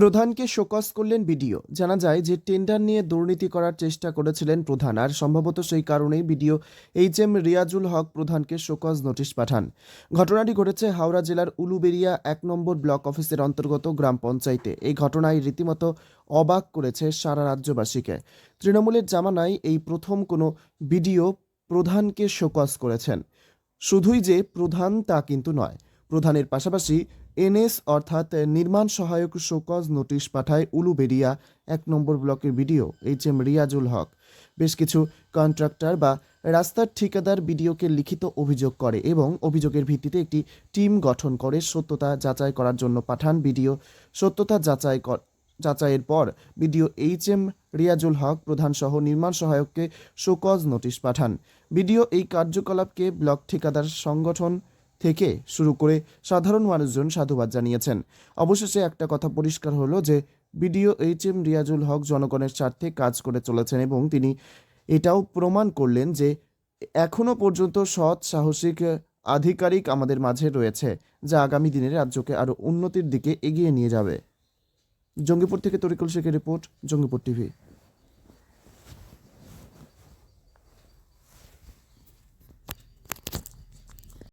প্রধানকে শোকস করলেন বিডিও। জানা যায় যে টেন্ডার নিয়ে দুর্নীতি করার চেষ্টা করেছিলেন প্রধান, আর সম্ভবত সেই কারণেই BDO H M Riazul Haque প্রধানকে শোকজ নোটিশ পাঠান। ঘটনাটি ঘটেছে হাওড়া জেলার উলুবেরিয়া এক নম্বর ব্লক অফিসের অন্তর্গত গ্রাম পঞ্চায়েতে। এই ঘটনায় রীতিমতো অবাক করেছে সারা রাজ্যবাসীকে। তৃণমূলের জামানায় এই প্রথম কোনো বিডিও প্রধানকে শোকজ করেছেন। শুধুই যে প্রধান তা কিন্তু নয় প্রধানের পাশাপাশি এনএস অর্থাৎ নির্মাণ সহায়ক শোকজ নোটিশ পাঠায় উলুবেরিয়া এক নম্বর ব্লকের BDO, H M Riazul Haque. বেশ কিছু কন্ট্রাক্টর বা রাস্তার ঠিকাদার বিডিওকে লিখিত অভিযোগ করে এবং অভিযোগের ভিত্তিতে একটি টিম গঠন করে সত্যতা যাচাই করার জন্য পাঠান বিডিও। সত্যতা যাচাই যাচাইয়ের পর BDO H M Riazul Haque, প্রধান সহ নির্মাণ সহায়ককে শোকজ নোটিশ পাঠান। বিডিও এই কার্যকলাপকে ব্লক ঠিকাদার সংগঠন থেকে শুরু করে সাধারণ মানুষজন সাধুবাদ জানিয়েছেন। অবশেষে একটা কথা পরিষ্কার হলো যে, BDO H M Riazul Haque জনগণের স্বার্থে কাজ করে চলেছেন এবং তিনি এটাও প্রমাণ করলেন যে এখনও পর্যন্ত সৎ, সাহসিক, আধিকারিক আমাদের মাঝে রয়েছে, যা আগামী দিনে রাজ্যকে আরও উন্নতির দিকে এগিয়ে নিয়ে যাবে। জঙ্গিপুর থেকে তরিকুল শেখের রিপোর্ট, জঙ্গিপুর টিভি।